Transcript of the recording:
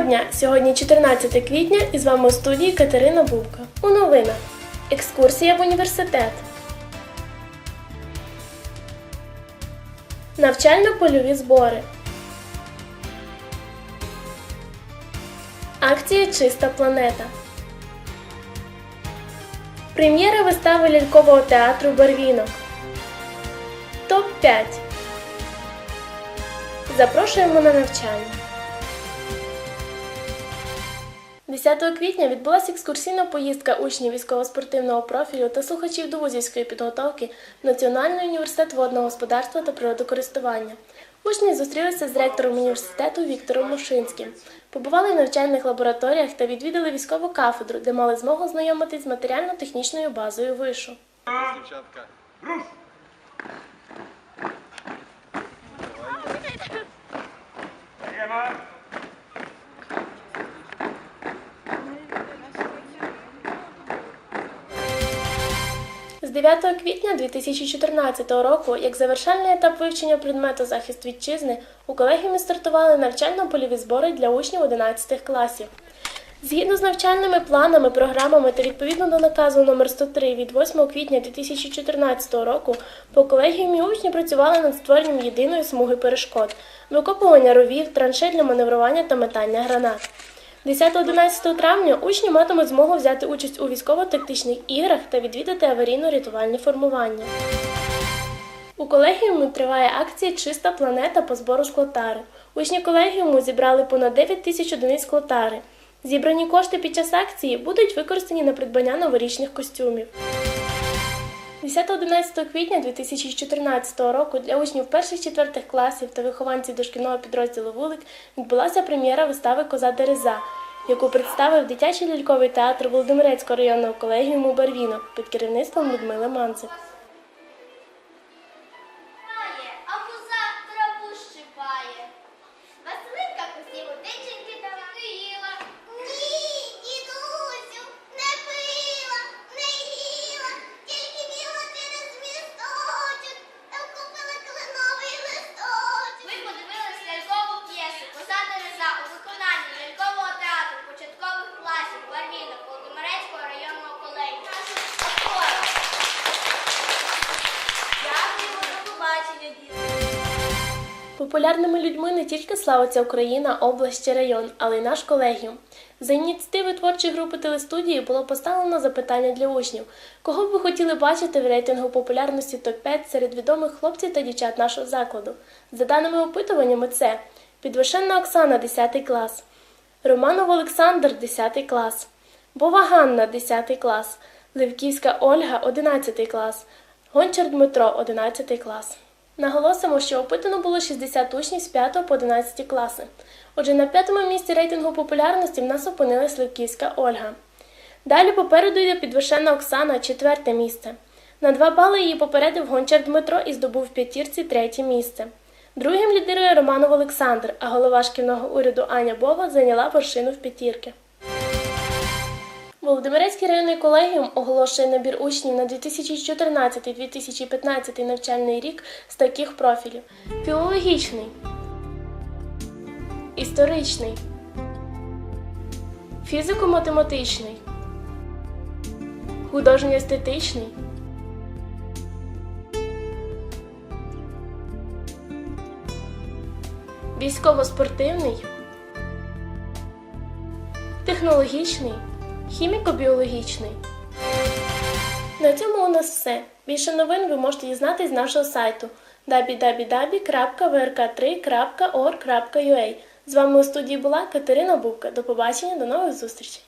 дня! Сьогодні 14 квітня і з вами у студії Катерина Бубка. У новинах. Екскурсія в університет. Навчально-польові збори. Акція Чиста планета. Прем'єра вистави лялькового театру Барвінок. Топ-5. Запрошуємо на навчання. 10 квітня відбулася екскурсійна поїздка учнів військово-спортивного профілю та слухачів довузівської підготовки Національний університет водного господарства та природокористування. Учні зустрілися з ректором університету Віктором Мушинським, побували в навчальних лабораторіях та відвідали військову кафедру, де мали змогу знайомитись з матеріально-технічною базою вишу. Дівчатка. 9 квітня 2014 року, як завершальний етап вивчення предмету захист вітчизни, у колегіумі стартували навчально-польові збори для учнів 11 класів. Згідно з навчальними планами, програмами та відповідно до наказу номер 103 від 8 квітня 2014 року, по колегіумі учні працювали над створенням єдиної смуги перешкод, викопування ровів, траншей для маневрування та метання гранат. 10-11 травня учні матимуть змогу взяти участь у військово-тактичних іграх та відвідати аварійно-рятувальні формування. У колегіумі триває акція Чиста планета по збору склотари. Учні колегіуму зібрали понад 9 тисяч одиниць склотари. Зібрані кошти під час акції будуть використані на придбання новорічних костюмів. 10-11 квітня 2014 року для учнів перших-четвертих класів та вихованців дошкільного підрозділу Вулик відбулася прем'єра вистави Коза Дереза, яку представив дитячий ляльковий театр Володимирецького районного колегіуму Барвінок під керівництвом Людмили Манцик. А коза траву щипає. Василинка косі водиченьки Популярними людьми не тільки славиться Україна, область чи район, але й наш колегіум. За ініціативи творчої групи телестудії було поставлено запитання для учнів, кого б ви хотіли бачити в рейтингу популярності топ-5 серед відомих хлопців та дівчат нашого закладу. За даними опитуваннями, це Підвишенна Оксана, 10 клас, Романов Олександр, 10 клас, Бова Ганна, 10 клас, Левківська Ольга, 11 клас, Гончар Дмитро, 11 клас. Наголосимо, що опитано було 60 учнів з 5 по 11 класи. Отже, на п'ятому місці рейтингу популярності в нас опинилась Левківська Ольга. Далі попереду йде підвишена Оксана, четверте місце. На 2 бали її попередив Гончар Дмитро і здобув в п'ятірці третє місце. Другим лідирує Романов Олександр, а голова шкільного уряду Аня Бова зайняла вершину в п'ятірки. Володимирецький районний колегіум оголошує набір учнів на 2014-2015 навчальний рік з таких профілів: філологічний, історичний, фізико-математичний, художньо-естетичний, військово-спортивний, технологічний, хіміко-біологічний. На цьому у нас все. Більше новин ви можете дізнатись з нашого сайту www.vrk3.org.ua. З вами у студії була Катерина Бубка. До побачення, до нових зустрічей!